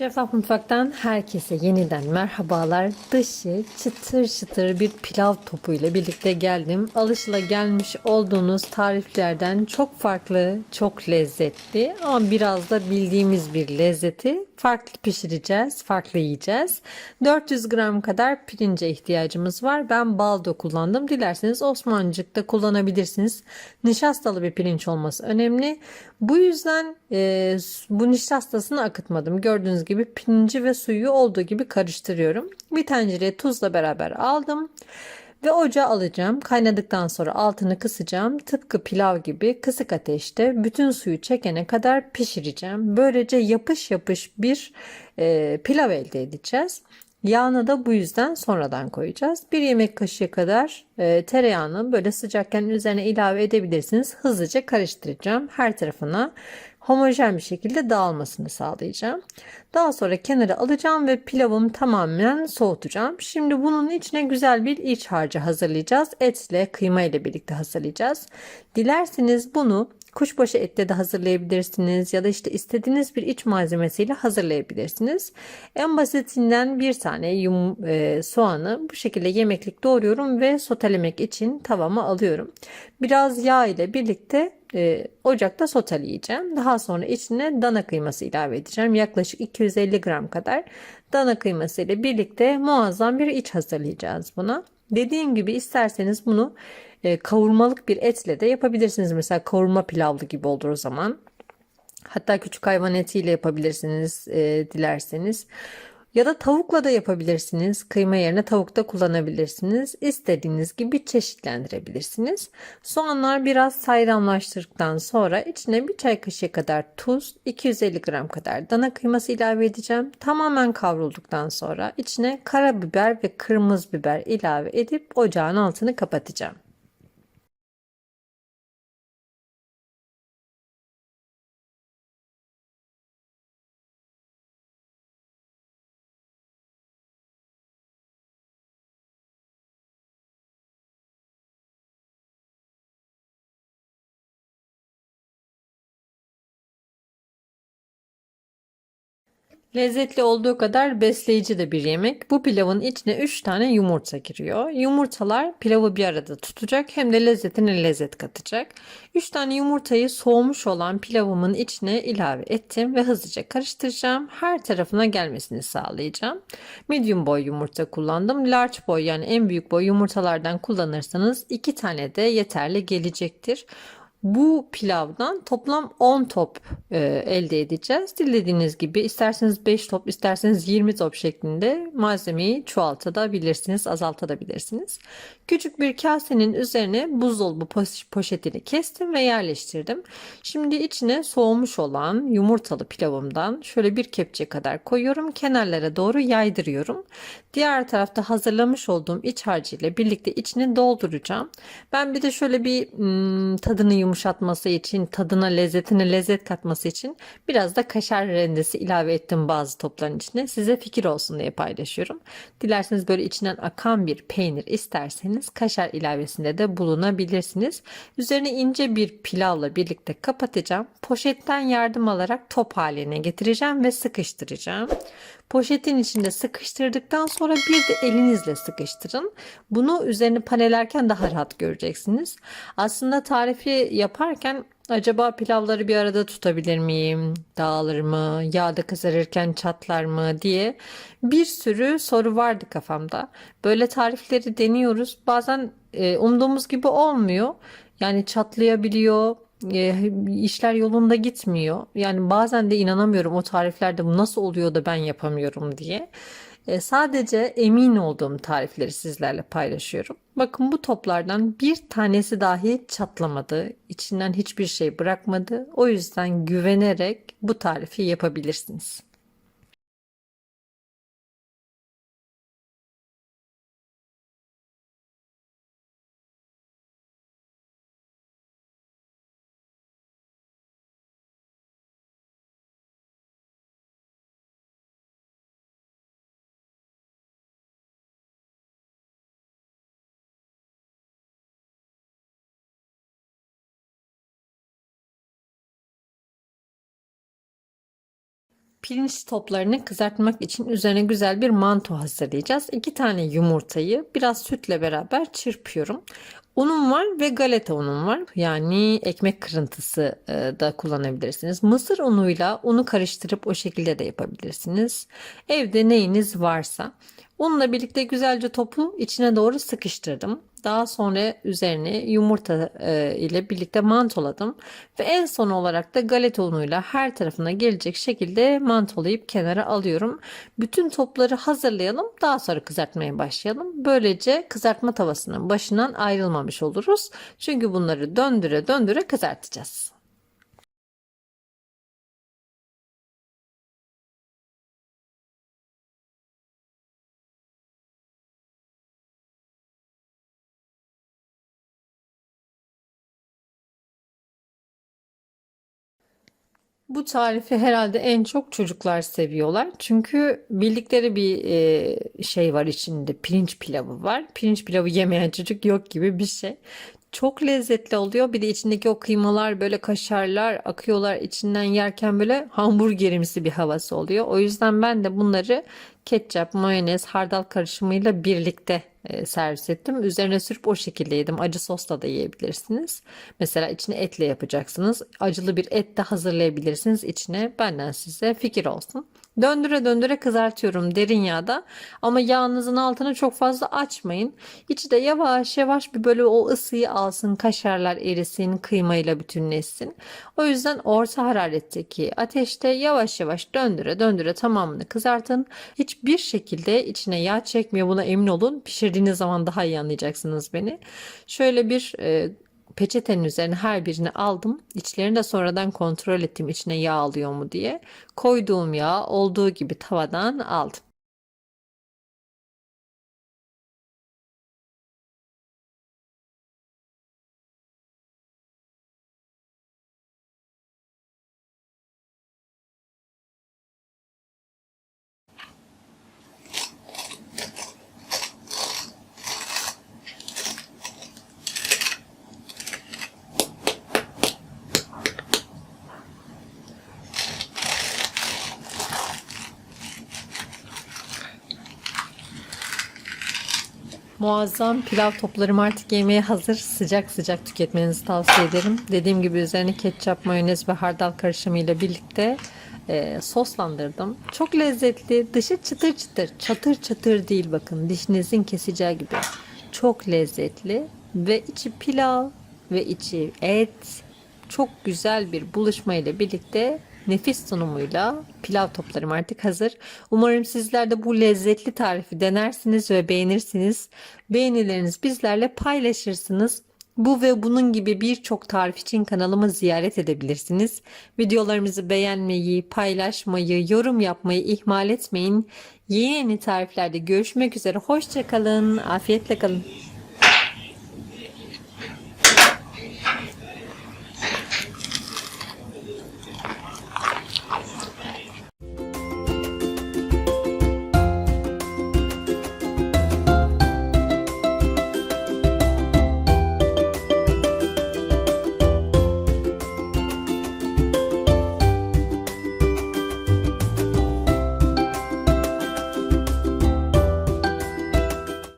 Refah Mutfak'tan herkese yeniden merhabalar. Dışı çıtır çıtır bir pilav topuyla birlikte geldim. Alışıla gelmiş olduğunuz tariflerden çok farklı, çok lezzetli ama biraz da bildiğimiz bir lezzeti farklı pişireceğiz, farklı yiyeceğiz. 400 gram kadar pirince ihtiyacımız var. Ben baldo kullandım. Dilerseniz Osmancık da kullanabilirsiniz. Nişastalı bir pirinç olması önemli. Bu yüzden e, bu nişastasını akıtmadım. Gördüğünüz gibi pirinci ve suyu olduğu gibi karıştırıyorum. Bir tencereye tuzla beraber aldım. Ve ocağa alacağım. Kaynadıktan sonra altını kısacağım. Tıpkı pilav gibi kısık ateşte bütün suyu çekene kadar pişireceğim. Böylece yapış yapış bir e, pilav elde edeceğiz. Yağını da bu yüzden sonradan koyacağız. Bir yemek kaşığı kadar e, tereyağını böyle sıcakken üzerine ilave edebilirsiniz. Hızlıca karıştıracağım. Her tarafına homojen bir şekilde dağılmasını sağlayacağım. Daha sonra kenara alacağım ve pilavımı tamamen soğutacağım. Şimdi bunun içine güzel bir iç harcı hazırlayacağız. Etle, kıyma ile birlikte hazırlayacağız. Dilerseniz bunu kuşbaşı etle de hazırlayabilirsiniz ya da işte istediğiniz bir iç malzemesiyle hazırlayabilirsiniz. En basitinden bir tane yum, e, soğanı bu şekilde yemeklik doğruyorum ve sotelemek için tavama alıyorum. Biraz yağ ile birlikte e, ocakta soteleyeceğim. Daha sonra içine dana kıyması ilave edeceğim. Yaklaşık 250 gram kadar dana kıyması ile birlikte muazzam bir iç hazırlayacağız buna. Dediğim gibi isterseniz bunu e, kavurmalık bir etle de yapabilirsiniz. Mesela kavurma pilavlı gibi olur o zaman. Hatta küçük hayvan etiyle yapabilirsiniz e, dilerseniz. Ya da tavukla da yapabilirsiniz. Kıyma yerine tavuk da kullanabilirsiniz. İstediğiniz gibi çeşitlendirebilirsiniz. Soğanlar biraz sayramlaştırdıktan sonra içine bir çay kaşığı kadar tuz, 250 gram kadar dana kıyması ilave edeceğim. Tamamen kavrulduktan sonra içine karabiber ve kırmızı biber ilave edip ocağın altını kapatacağım. Lezzetli olduğu kadar besleyici de bir yemek. Bu pilavın içine 3 tane yumurta giriyor. Yumurtalar pilavı bir arada tutacak hem de lezzetine lezzet katacak. 3 tane yumurtayı soğumuş olan pilavımın içine ilave ettim ve hızlıca karıştıracağım. Her tarafına gelmesini sağlayacağım. Medium boy yumurta kullandım. Large boy yani en büyük boy yumurtalardan kullanırsanız 2 tane de yeterli gelecektir. Bu pilavdan toplam 10 top e, elde edeceğiz. Dilediğiniz gibi isterseniz 5 top isterseniz 20 top şeklinde malzemeyi çoğaltabilirsiniz azaltabilirsiniz. Küçük bir kasenin üzerine buzdolabı poşetini kestim ve yerleştirdim. Şimdi içine soğumuş olan yumurtalı pilavımdan şöyle bir kepçe kadar koyuyorum. Kenarlara doğru yaydırıyorum. Diğer tarafta hazırlamış olduğum iç harcı ile birlikte içini dolduracağım. Ben bir de şöyle bir hmm, tadını yumuşatması için, tadına lezzetine lezzet katması için biraz da kaşar rendesi ilave ettim bazı topların içine. Size fikir olsun diye paylaşıyorum. Dilerseniz böyle içinden akan bir peynir isterseniz kaşar ilavesinde de bulunabilirsiniz. Üzerine ince bir pilavla birlikte kapatacağım. Poşetten yardım alarak top haline getireceğim ve sıkıştıracağım. Poşetin içinde sıkıştırdıktan sonra bir de elinizle sıkıştırın. Bunu üzerine panelerken daha rahat göreceksiniz. Aslında tarifi yaparken acaba pilavları bir arada tutabilir miyim? Dağılır mı? Yağda kızarırken çatlar mı diye bir sürü soru vardı kafamda. Böyle tarifleri deniyoruz. Bazen e, umduğumuz gibi olmuyor. Yani çatlayabiliyor, e, işler yolunda gitmiyor. Yani bazen de inanamıyorum o tariflerde bu nasıl oluyor da ben yapamıyorum diye. E, sadece emin olduğum tarifleri sizlerle paylaşıyorum. Bakın bu toplardan bir tanesi dahi çatlamadı. İçinden hiçbir şey bırakmadı. O yüzden güvenerek bu tarifi yapabilirsiniz. Pirinç toplarını kızartmak için üzerine güzel bir manto hazırlayacağız. İki tane yumurtayı biraz sütle beraber çırpıyorum. Unum var ve galeta unum var. Yani ekmek kırıntısı e, da kullanabilirsiniz. Mısır unuyla unu karıştırıp o şekilde de yapabilirsiniz. Evde neyiniz varsa. Unla birlikte güzelce topu içine doğru sıkıştırdım. Daha sonra üzerine yumurta e, ile birlikte mantoladım. Ve en son olarak da galeta unuyla her tarafına gelecek şekilde mantolayıp kenara alıyorum. Bütün topları hazırlayalım. Daha sonra kızartmaya başlayalım. Böylece kızartma tavasının başından ayrılmamış oluruz. Çünkü bunları döndüre döndüre kızartacağız. Bu tarifi herhalde en çok çocuklar seviyorlar. Çünkü bildikleri bir e, şey var içinde. Pirinç pilavı var. Pirinç pilavı yemeyen çocuk yok gibi bir şey. Çok lezzetli oluyor. Bir de içindeki o kıymalar böyle kaşarlar akıyorlar içinden yerken böyle hamburgerimsi bir havası oluyor. O yüzden ben de bunları ketçap, mayonez, hardal karışımıyla birlikte e, servis ettim. Üzerine sürüp o şekilde yedim. Acı sosla da yiyebilirsiniz. Mesela içine etle yapacaksınız. Acılı bir et de hazırlayabilirsiniz içine. Benden size fikir olsun. Döndüre döndüre kızartıyorum derin yağda. Ama yağınızın altını çok fazla açmayın. İçi de yavaş yavaş bir böyle o ısıyı alsın. Kaşarlar erisin, kıymayla bütünleşsin. O yüzden orta hararetteki ateşte yavaş yavaş döndüre döndüre tamamını kızartın. Hiçbir şekilde içine yağ çekmiyor buna emin olun. Pişirdiğiniz zaman daha iyi anlayacaksınız beni. Şöyle bir e, peçetenin üzerine her birini aldım. İçlerini de sonradan kontrol ettim içine yağ alıyor mu diye. Koyduğum yağ olduğu gibi tavadan aldım. Muazzam pilav toplarım artık yemeğe hazır. Sıcak sıcak tüketmenizi tavsiye ederim. Dediğim gibi üzerine ketçap, mayonez ve hardal karışımıyla birlikte e, soslandırdım. Çok lezzetli. Dışı çıtır çıtır. Çatır çatır değil bakın. Dişinizin keseceği gibi. Çok lezzetli. Ve içi pilav ve içi et. Çok güzel bir buluşma ile birlikte nefis sunumuyla pilav toplarım artık hazır. Umarım sizler de bu lezzetli tarifi denersiniz ve beğenirsiniz. Beğenileriniz bizlerle paylaşırsınız. Bu ve bunun gibi birçok tarif için kanalımı ziyaret edebilirsiniz. Videolarımızı beğenmeyi, paylaşmayı, yorum yapmayı ihmal etmeyin. Yeni yeni tariflerde görüşmek üzere. Hoşçakalın. Afiyetle kalın.